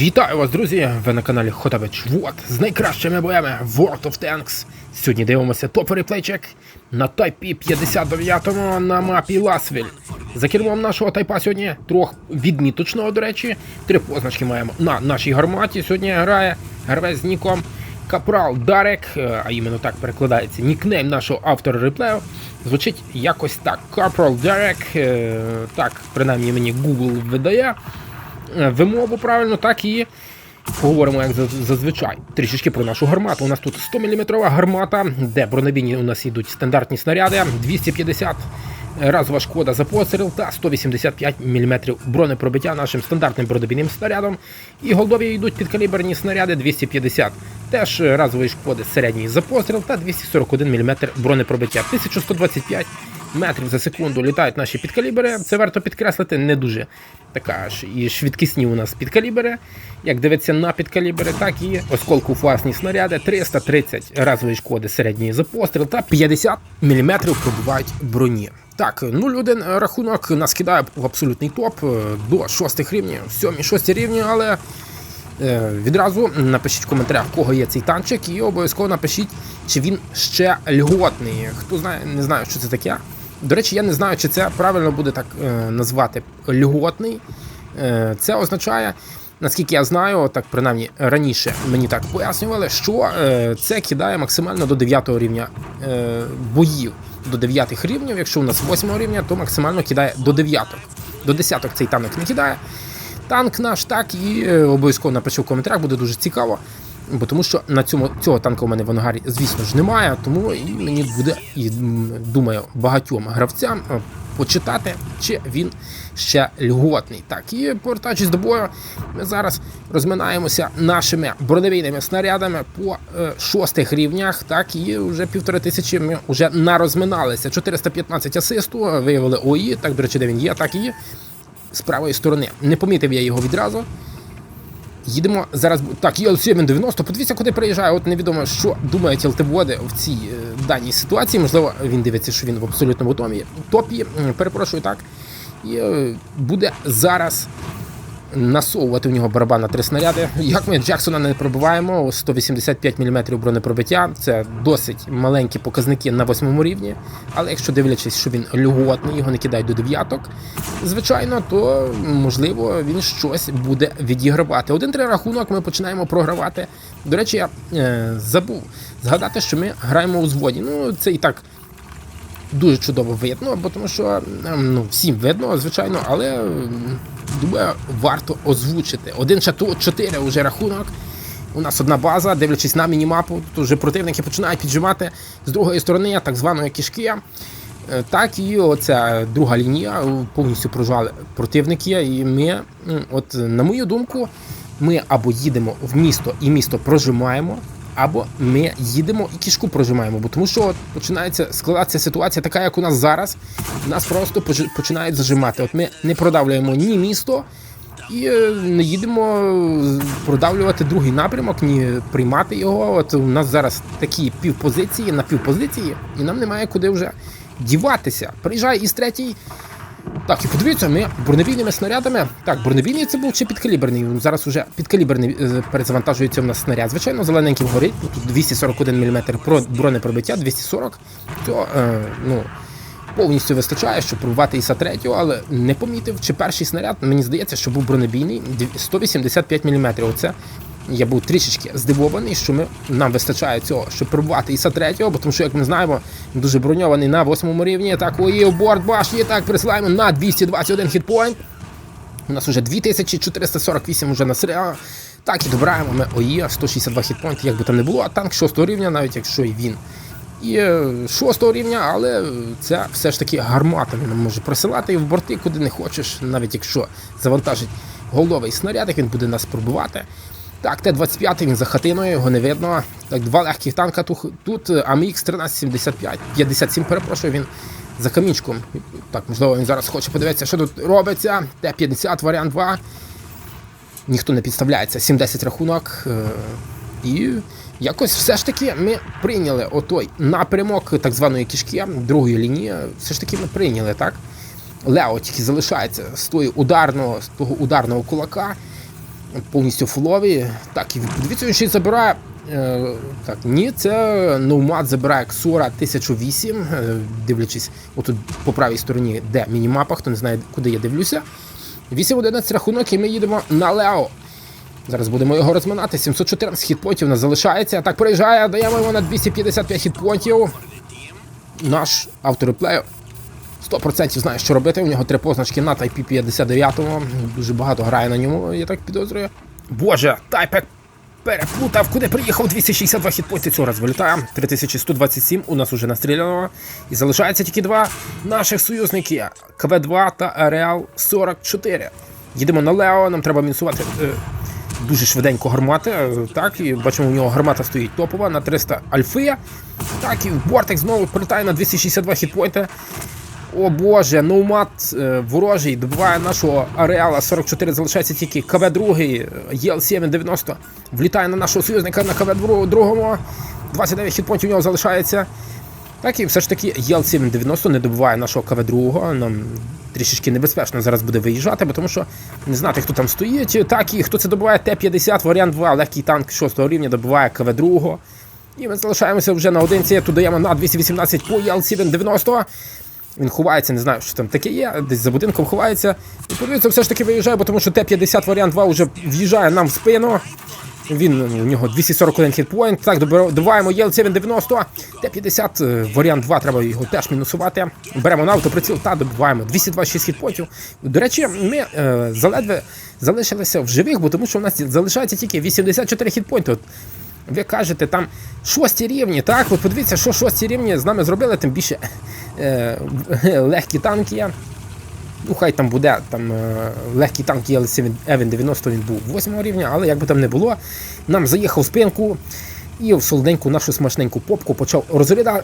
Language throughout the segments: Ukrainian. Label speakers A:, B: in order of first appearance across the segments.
A: Вітаю вас, друзі! Ви на каналі Хотабич Вот з найкращими боями World of Tanks. Сьогодні дивимося топ реплейчек на тайпі 59 на мапі Ласвіль. За кермом нашого тайпа сьогодні трох відміточного, до речі. Три позначки маємо на нашій гарматі. Сьогодні грає гравець з ніком Капрал Дарек, е, а іменно так перекладається нікнейм нашого автора реплею. Звучить якось так. Капрал Дарек. е, Так, принаймні мені Google видає вимову правильно, так і поговоримо, як зазвичай. Трішечки про нашу гармату. У нас тут 100 мм гармата, де бронебійні у нас йдуть стандартні снаряди, 250 разова шкода за постріл та 185 мм бронепробиття нашим стандартним бронебійним снарядом. І голдові йдуть підкаліберні снаряди 250. Теж разової шкоди середній за постріл та 241 мм бронепробиття. 1125 метрів за секунду літають наші підкалібери. Це варто підкреслити, не дуже така ж і швидкісні у нас підкалібери. Як дивиться на підкалібери, так і осколкофуасні снаряди 330 разової шкоди середньої за постріл та 50 мм пробувають броні. Так, 0-1 рахунок нас кидає в абсолютний топ е, до 6 рівнів, 7-6 рівні, але Е, Відразу напишіть в коментарях, в кого є цей танчик, і обов'язково напишіть, чи він ще льготний. Хто знає, не знаю, що це таке. До речі, я не знаю, чи це правильно буде так е, назвати льготний. Е, це означає, наскільки я знаю, так принаймні раніше мені так пояснювали, що е, це кидає максимально до 9 рівня е, боїв. До 9 рівнів, якщо у нас 8 рівня, то максимально кидає до 9. До 10 цей танк не кидає. Танк наш так і е, обов'язково напишу в коментарях, буде дуже цікаво. Бо тому що на цьому цього танка у мене в ангарі, звісно ж, немає, тому і мені буде, і думаю, багатьом гравцям е, почитати, чи він ще льготний. Так, і повертаючись до бою, ми зараз розминаємося нашими бронебійними снарядами по е, шостих рівнях. Так, і вже півтори тисячі ми вже нарозминалися. 415 асисту, виявили ОІ, так, до речі, де він є, так і з правої сторони. Не помітив я його відразу. Їдемо зараз. Так, є 790. Подивіться, куди приїжджає. От невідомо, що думають ЛТВоди в цій е, даній ситуації. Можливо, він дивиться, що він в абсолютному томі. топі. Перепрошую так. І е, буде зараз насовувати в нього барабан на три снаряди. Як ми Джексона не пробиваємо, 185 мм бронепробиття. Це досить маленькі показники на восьмому рівні. Але якщо дивлячись, що він льготний, його не кидають до дев'яток, звичайно, то можливо він щось буде відігравати. Один-три рахунок ми починаємо програвати. До речі, я е, забув згадати, що ми граємо у зводі. Ну, це і так дуже чудово видно, бо тому що ем, ну, всім видно, звичайно, але ем, думаю, варто озвучити. Один чату 4 вже рахунок. У нас одна база, дивлячись на мінімапу, тут вже противники починають піджимати з другої сторони так званої кишки. Е, Так, і оця друга лінія повністю прожали противники. І ми, от на мою думку, ми або їдемо в місто і місто прожимаємо, або ми їдемо і кішку прожимаємо. Бо тому що починається складатися ситуація така, як у нас зараз. Нас просто починають зажимати. От ми не продавлюємо ні місто. І е, не їдемо продавлювати другий напрямок, ні приймати його. От у нас зараз такі півпозиції на півпозиції, і нам немає куди вже діватися. Приїжджає із третій. Так, і подивіться, ми бронебійними снарядами. Так, бронебійний це був чи підкаліберний. Зараз уже підкаліберний е, перезавантажується в нас снаряд. Звичайно, зелененьким горить. Тут 241 мм бронепробиття, 240. То, е, ну, повністю вистачає, щоб пробувати іса 3 але не помітив, чи перший снаряд, мені здається, що був бронебійний 185 мм. Оце я був трішечки здивований, що ми, нам вистачає цього, щоб пробувати іса 3 бо тому що, як ми знаємо, він дуже броньований на восьмому рівні. Так, ої, борт башні, так, присилаємо на 221 хітпоінт. У нас вже 2448 вже на серіал. Так, і добираємо ми ОІ, 162 хітпоінти, як би там не було, а танк 6 рівня, навіть якщо і він і е, 6 рівня, але це все ж таки гармата. Він може присилати і в борти, куди не хочеш, навіть якщо завантажить голдовий снаряд, як він буде нас пробувати. Так, Т-25 він за хатиною, його не видно. Так, два легких танка тут, тут AMX 1375, 57, перепрошую, він за камінчиком. Так, можливо, він зараз хоче подивитися, що тут робиться. Т-50, варіант 2. Ніхто не підставляється. 7-10 рахунок. е, І якось все ж таки ми прийняли отой напрямок так званої кішки, другої лінії. Все ж таки ми прийняли, так? Лео тільки залишається з тої ударного, з того ударного кулака. Повністю фулові. Так, і дивіться, він ще й забирає. Е, так, ні, це Ноумат забирає Ксора 1008, е, дивлячись отут по правій стороні, де мінімапа, хто не знає, куди я дивлюся. 8-11 рахунок, і ми їдемо на Лео. Зараз будемо його розминати. 714 хітпонтів у нас залишається. Так, приїжджає, даємо йому на 255 хітпонтів. Наш автор реплею 100% знає, що робити. У нього три позначки на Type 59 Дуже багато грає на ньому, я так підозрюю. Боже, Тайпек переплутав, куди приїхав 262 хітпойнти цього раз вилітає. 3127 у нас уже настріляно. І залишається тільки два наших союзники: КВ2 та Ареал 44. Їдемо на Лео, нам треба мінсувати. е, Дуже швиденько гармати, так, і бачимо, у нього гармата стоїть топова на 300 альфи. Так, і Бортик знову прилітає на 262 хітпойнти. О боже, ноумат е, ворожий добиває нашого ареала 44, залишається тільки КВ 2 ЄЛ-790 влітає на нашого союзника на КВ 2 29 хітпонтів у нього залишається. Так і все ж таки ЄЛ-790 не добиває нашого КВ 2 Нам трішечки небезпечно зараз буде виїжджати, бо тому що не знати, хто там стоїть. Так і хто це добиває Т-50, варіант 2, легкий танк 6 рівня добиває КВ 2 І ми залишаємося вже на одинці. Тут даємо на 218 по ЄЛ-790. Він ховається, не знаю, що там таке є, десь за будинком ховається. І подивіться, все ж таки виїжджає, тому що Т-50 варіант 2 вже в'їжджає нам в спину. Він у нього 241 хітпоінт. Так, добив- добиваємо ЄЛ-790. Т-50 е, варіант 2, треба його теж мінусувати. Беремо на автоприціл та добиваємо 226 хітпоінтів. До речі, ми е, заледве залишилися в живих, бо тому що у нас залишається тільки 84 хітпоінти. Ви кажете, там шості рівні, так? От подивіться, що шості рівні з нами зробили, тим більше легкі танки. є. Ну, хай там буде там е, легкий танк ЄЛ-7 Евен 90 він був 8 рівня, але як би там не було, нам заїхав в спинку і в солоденьку нашу смачненьку попку почав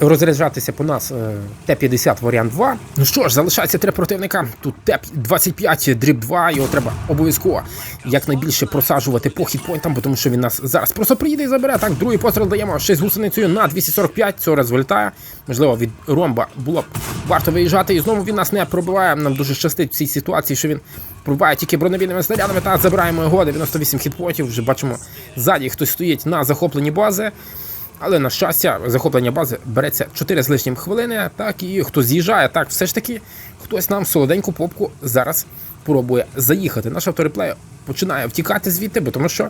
A: розряджатися по нас е, Т-50 варіант 2. Ну що ж, залишається три противника. Тут Т-25 дріб 2, його треба обов'язково якнайбільше просаджувати по хітпойнтам, тому що він нас зараз просто приїде і забере. Так, другий постріл даємо ще з гусеницею на 245, цього раз вилітає. Можливо, від ромба було б варто виїжджати. І знову він нас не пробиває. Нам дуже щастить в цій ситуації, що він пробиває тільки бронебійними снарядами та забираємо його. 98 хітпотів. Вже бачимо, ззаді хтось стоїть на захопленні бази. Але на щастя, захоплення бази береться 4 з лишнім хвилини. Так, і хто з'їжджає, так все ж таки хтось нам солоденьку попку зараз пробує заїхати. Наш автореплей починає втікати звідти, бо тому що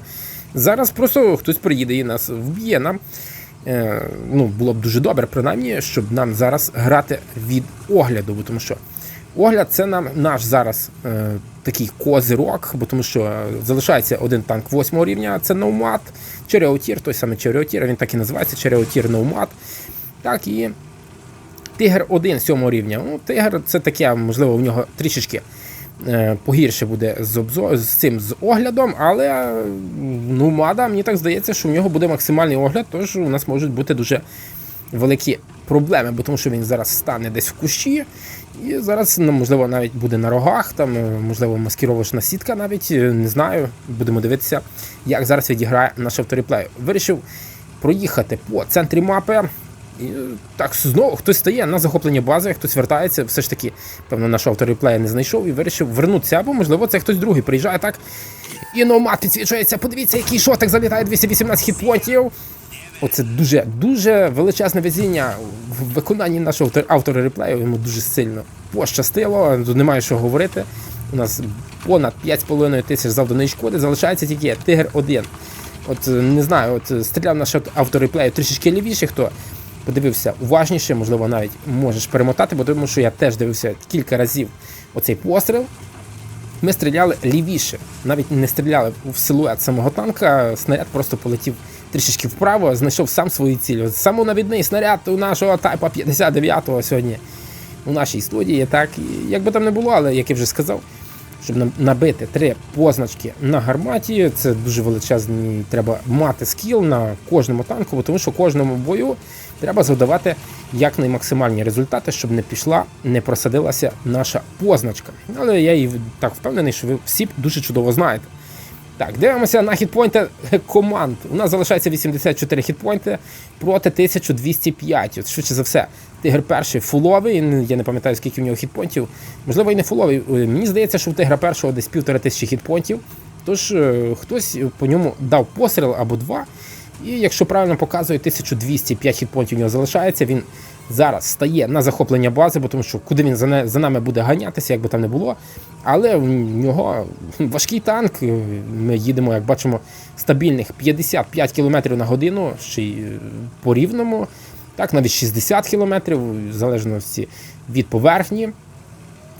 A: зараз просто хтось приїде і нас вб'є нам. Е, ну, було б дуже добре, принаймні, щоб нам зараз грати від огляду, бо тому що огляд це нам наш зараз е, такий козирок, бо тому що е, залишається один танк 8 рівня, це Ноумат, Череотір, той самий Череотір, він так і називається Череотір Ноумат. Так і Тигр 1 7 рівня. Ну, Тигр це таке, можливо, у нього трішечки е, погірше буде з, обзор, з цим з оглядом, але е, ну, Мада, мені так здається, що в нього буде максимальний огляд, тож у нас можуть бути дуже великі проблеми, бо тому що він зараз стане десь в кущі, і зараз, ну, можливо, навіть буде на рогах, там, е, можливо, маскировочна сітка навіть, е, не знаю. Будемо дивитися, як зараз відіграє наш автореплей. Вирішив проїхати по центрі мапи. І е, так, знову хтось стає на захоплення бази, хтось вертається, все ж таки, певно, наш автореплея не знайшов і вирішив вернутися, або, можливо, це хтось другий приїжджає так. І номад підсвічується. Подивіться, який шотик залітає 218 хітпонтів. Оце дуже дуже величезне везіння в виконанні нашого автора реплею. Йому дуже сильно пощастило. Немає що говорити. У нас понад 5,5 тисяч завданої шкоди. Залишається тільки Тигр 1. От е, не знаю, от е, стріляв наш автореплею трішечки лівіше, хто подивився уважніше, можливо, навіть можеш перемотати, бо тому що я теж дивився кілька разів оцей постріл. Ми стріляли лівіше, навіть не стріляли в силует самого танка. Снаряд просто полетів трішечки вправо, знайшов сам свою ціль. Самонавідний снаряд у нашого тайпа 59-го сьогодні у нашій студії. Так, як би там не було, але як я вже сказав, щоб набити три позначки на гарматі, це дуже величезний. Треба мати скіл на кожному танку, тому що кожному бою треба завдавати якнаймаксимальні результати, щоб не пішла, не просадилася наша позначка. Але я і так впевнений, що ви всі дуже чудово знаєте. Так, дивимося на хітпойнти команд. У нас залишається 84 хітпойнти проти 1205. От швидше за все, тигр перший фуловий. Я не пам'ятаю, скільки в нього хітпойнтів. Можливо, і не фуловий. Е, Мені здається, що у тигра першого десь півтора тисячі хітпойнтів. Тож е, хтось по ньому дав постріл або два. І якщо правильно показує, 1205 хітпонтів у нього залишається. Він зараз стає на захоплення бази, бо тому що куди він за, нами буде ганятися, як би там не було. Але в нього важкий танк. Ми їдемо, як бачимо, стабільних 55 км на годину, ще й е, по рівному. Так, навіть 60 км, в залежності від поверхні.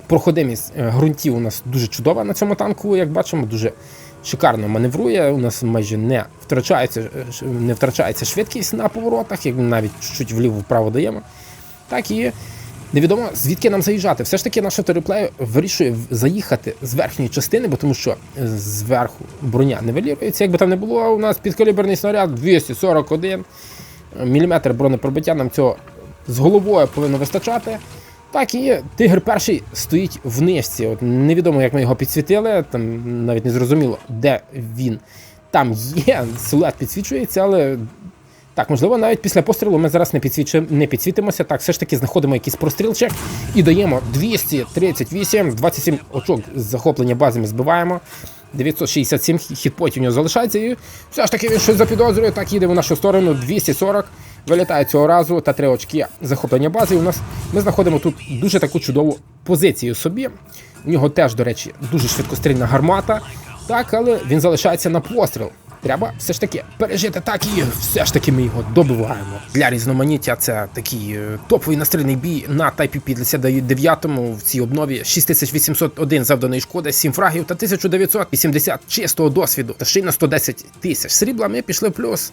A: Проходимість е, ґрунтів у нас дуже чудова на цьому танку, як бачимо, дуже шикарно маневрує. У нас майже не втрачається, е, не втрачається швидкість на поворотах, як навіть чуть вліво-вправо даємо. Так і невідомо звідки нам заїжджати. Все ж таки наш автореплей вирішує заїхати з верхньої частини, бо тому що е, зверху броня нивелірується. Якби там не було, у нас підкаліберний снаряд 241 мм бронепробиття нам цього з головою повинно вистачати. Так і тигр перший стоїть в нижці. От невідомо, як ми його підсвітили, там навіть не зрозуміло, де він. Там є, силует підсвічується, але так, можливо, навіть після пострілу ми зараз не, підсвічи... не підсвітимося. Так, все ж таки знаходимо якийсь прострілчик і даємо 238, 27 очок захоплення бази ми збиваємо. 967 хітпотів у нього залишається, і все ж таки він щось запідозрює, так їде в нашу сторону 240. Вилітає цього разу та три очки захоплення бази. І у нас ми знаходимо тут дуже таку чудову позицію собі. У нього теж, до речі, дуже швидкострільна гармата. Так, але він залишається на постріл. Треба все ж таки пережити так і все ж таки ми його добиваємо. Для різноманіття це такий е, топовий настрільний бій на Type 59 в цій обнові 6801 завданої шкоди, 7 фрагів та 1980 чистого досвіду та ще й на 110 тисяч срібла. Ми пішли в плюс.